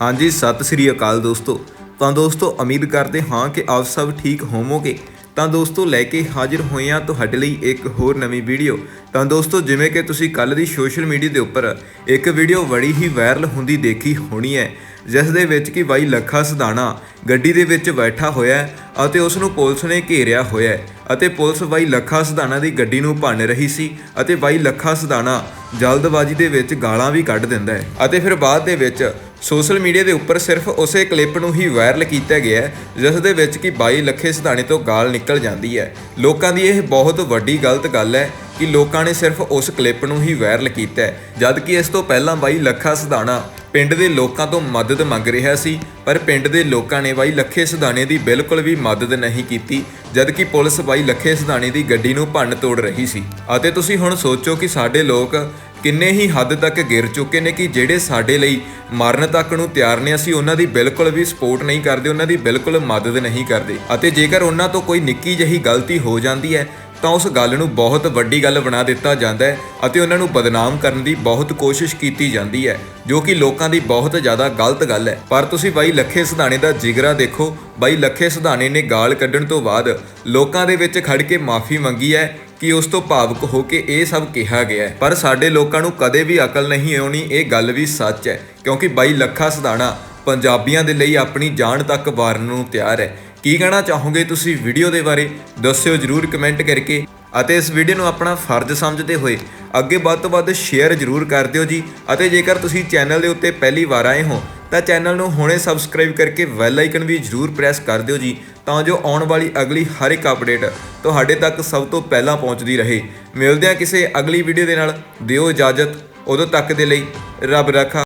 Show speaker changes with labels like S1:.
S1: ਹਾਂਜੀ, ਸਤਿ ਸ੍ਰੀ ਅਕਾਲ ਦੋਸਤੋ। ਤਾਂ ਦੋਸਤੋ, ਉਮੀਦ ਕਰਦੇ ਹਾਂ ਕਿ ਆਪ ਸਭ ਠੀਕ ਹੋਵੋਗੇ। ਤਾਂ ਦੋਸਤੋ, ਲੈ ਕੇ ਹਾਜ਼ਰ ਹੋਏ ਹਾਂ ਤੁਹਾਡੇ ਲਈ ਇੱਕ ਹੋਰ ਨਵੀਂ ਵੀਡੀਓ। ਤਾਂ ਦੋਸਤੋ, ਜਿਵੇਂ ਕਿ ਤੁਸੀਂ ਕੱਲ ਦੀ ਸੋਸ਼ਲ ਮੀਡੀਆ ਦੇ ਉੱਪਰ ਇੱਕ ਵੀਡੀਓ ਬੜੀ ਹੀ ਵਾਇਰਲ ਹੁੰਦੀ ਦੇਖੀ ਹੋਣੀ ਹੈ, ਜਿਸ ਦੇ ਵਿੱਚ ਕਿ ਬਾਈ ਲੱਖਾ ਸਦਾਣਾ ਗੱਡੀ ਦੇ ਵਿੱਚ ਬੈਠਾ ਹੋਇਆ ਅਤੇ ਉਸ ਨੂੰ ਪੁਲਿਸ ਨੇ ਘੇਰਿਆ ਹੋਇਆ ਅਤੇ ਪੁਲਿਸ ਬਾਈ ਲੱਖਾ ਸਦਾਣਾ ਦੀ ਗੱਡੀ ਨੂੰ ਭੰਨ ਰਹੀ ਸੀ ਅਤੇ ਬਾਈ ਲੱਖਾ ਸਦਾਣਾ ਜਲਦਬਾਜ਼ੀ ਦੇ ਵਿੱਚ ਗਾਲਾਂ ਵੀ ਕੱਢ ਦਿੰਦਾ ਹੈ। ਅਤੇ ਫਿਰ ਬਾਅਦ ਦੇ ਵਿੱਚ ਸੋਸ਼ਲ ਮੀਡੀਆ ਦੇ ਉੱਪਰ ਸਿਰਫ ਉਸੇ ਕਲਿੱਪ ਨੂੰ ਹੀ ਵਾਇਰਲ ਕੀਤਾ ਗਿਆ ਹੈ, ਜਿਸ ਦੇ ਵਿੱਚ ਕਿ ਬਾਈ ਲੱਖੇ ਸਦਾਣੇ ਤੋਂ ਗਾਲ ਨਿਕਲ ਜਾਂਦੀ ਹੈ। ਲੋਕਾਂ ਦੀ ਇਹ ਬਹੁਤ ਵੱਡੀ ਗਲਤ ਗੱਲ ਹੈ ਕਿ ਲੋਕਾਂ ਨੇ ਸਿਰਫ ਉਸ ਕਲਿੱਪ ਨੂੰ ਹੀ ਵਾਇਰਲ ਕੀਤਾ ਹੈ ਜਦ ਕਿ ਇਸ ਤੋਂ ਪਹਿਲਾਂ ਬਾਈ ਲੱਖਾ ਸਦਾਣਾ ਪਿੰਡ ਦੇ ਲੋਕਾਂ ਤੋਂ ਮਦਦ ਮੰਗ ਰਿਹਾ ਸੀ, ਪਰ ਪਿੰਡ ਦੇ ਲੋਕਾਂ ਨੇ ਬਾਈ ਲੱਖੇ ਸਦਾਣੇ ਦੀ ਬਿਲਕੁਲ ਵੀ ਮਦਦ ਨਹੀਂ ਕੀਤੀ ਜਦ ਕਿ ਪੁਲਿਸ ਬਾਈ ਲੱਖੇ ਸਦਾਣੇ ਦੀ ਗੱਡੀ ਨੂੰ ਭੰਨ ਤੋੜ ਰਹੀ ਸੀ। ਅਤੇ ਤੁਸੀਂ ਹੁਣ ਸੋਚੋ ਕਿ ਸਾਡੇ ਲੋਕ ਕਿੰਨੇ ਹੀ ਹੱਦ ਤੱਕ ਗਿਰ ਚੁੱਕੇ ਨੇ ਕਿ ਜਿਹੜੇ ਸਾਡੇ ਲਈ ਮਰਨ ਤੱਕ ਨੂੰ ਤਿਆਰ ਨੇ, ਅਸੀਂ ਉਹਨਾਂ ਦੀ ਬਿਲਕੁਲ ਵੀ ਸਪੋਰਟ ਨਹੀਂ ਕਰਦੇ, ਉਹਨਾਂ ਦੀ ਬਿਲਕੁਲ ਮਦਦ ਨਹੀਂ ਕਰਦੇ। ਅਤੇ ਜੇਕਰ ਉਹਨਾਂ ਤੋਂ ਕੋਈ ਨਿੱਕੀ ਜਿਹੀ ਗਲਤੀ ਹੋ ਜਾਂਦੀ ਹੈ, ਤਾਂ ਉਸ ਗੱਲ ਨੂੰ ਬਹੁਤ ਵੱਡੀ ਗੱਲ ਬਣਾ ਦਿੱਤਾ ਜਾਂਦਾ ਹੈ ਅਤੇ ਉਹਨਾਂ ਨੂੰ ਬਦਨਾਮ ਕਰਨ ਦੀ ਬਹੁਤ ਕੋਸ਼ਿਸ਼ ਕੀਤੀ ਜਾਂਦੀ ਹੈ, ਜੋ ਕਿ ਲੋਕਾਂ ਦੀ ਬਹੁਤ ਜ਼ਿਆਦਾ ਗਲਤ ਗੱਲ ਹੈ। ਪਰ ਤੁਸੀਂ ਬਾਈ ਲੱਖੇ ਸਿਧਾਣੇ ਦਾ ਜਿਗਰਾ ਦੇਖੋ, ਬਾਈ ਲੱਖੇ ਸਿਧਾਣੇ ਨੇ ਗਾਲ ਕੱਢਣ ਤੋਂ ਬਾਅਦ ਲੋਕਾਂ ਦੇ ਵਿੱਚ ਖੜ ਕੇ ਮਾਫੀ ਮੰਗੀ ਹੈ ਕਿ ਉਸ ਤੋਂ ਭਾਵੁਕ ਹੋ ਕੇ ਇਹ ਸਭ ਕਿਹਾ ਗਿਆ ਹੈ। ਪਰ ਸਾਡੇ ਲੋਕਾਂ ਨੂੰ ਕਦੇ ਵੀ ਅਕਲ ਨਹੀਂ ਆਉਣੀ, ਇਹ ਗੱਲ ਵੀ ਸੱਚ ਹੈ, ਕਿਉਂਕਿ ਬਾਈ ਲੱਖਾ ਸਿਧਾਣਾ ਪੰਜਾਬੀਆਂ ਦੇ ਲਈ ਆਪਣੀ ਜਾਨ ਤੱਕ ਵਾਰਨ ਨੂੰ ਤਿਆਰ ਹੈ। ਕੀ ਕਹਿਣਾ ਚਾਹੋਗੇ ਤੁਸੀਂ ਵੀਡੀਓ ਦੇ ਬਾਰੇ? ਦੱਸਿਓ ਜਰੂਰ ਕਮੈਂਟ ਕਰਕੇ ਅਤੇ ਇਸ ਵੀਡੀਓ ਨੂੰ ਆਪਣਾ ਫਰਜ਼ ਸਮਝਦੇ ਹੋਏ ਅੱਗੇ ਵੱਧ ਤੋਂ ਵੱਧ ਸ਼ੇਅਰ ਜਰੂਰ ਕਰ ਦਿਓ ਜੀ। ਅਤੇ ਜੇਕਰ ਤੁਸੀਂ ਚੈਨਲ ਦੇ ਉੱਤੇ ਪਹਿਲੀ ਵਾਰ ਆਏ ਹੋ ਤਾਂ ਚੈਨਲ ਨੂੰ ਹੁਣੇ ਸਬਸਕ੍ਰਾਈਬ ਕਰਕੇ ਬੈਲ ਆਈਕਨ ਵੀ ਜਰੂਰ ਪ੍ਰੈਸ ਕਰ ਦਿਓ ਜੀ, ਤਾਂ ਜੋ ਆਉਣ ਵਾਲੀ ਅਗਲੀ ਹਰ ਇੱਕ ਅਪਡੇਟ ਤੁਹਾਡੇ ਤੱਕ ਸਭ ਤੋਂ ਪਹਿਲਾਂ ਪਹੁੰਚਦੀ ਰਹੇ। ਮਿਲਦੇ ਹਾਂ ਕਿਸੇ ਅਗਲੀ ਵੀਡੀਓ ਦੇ ਨਾਲ। ਦਿਓ ਇਜਾਜ਼ਤ। ਉਦੋਂ ਤੱਕ ਦੇ ਲਈ ਰੱਬ ਰਾਖਾ।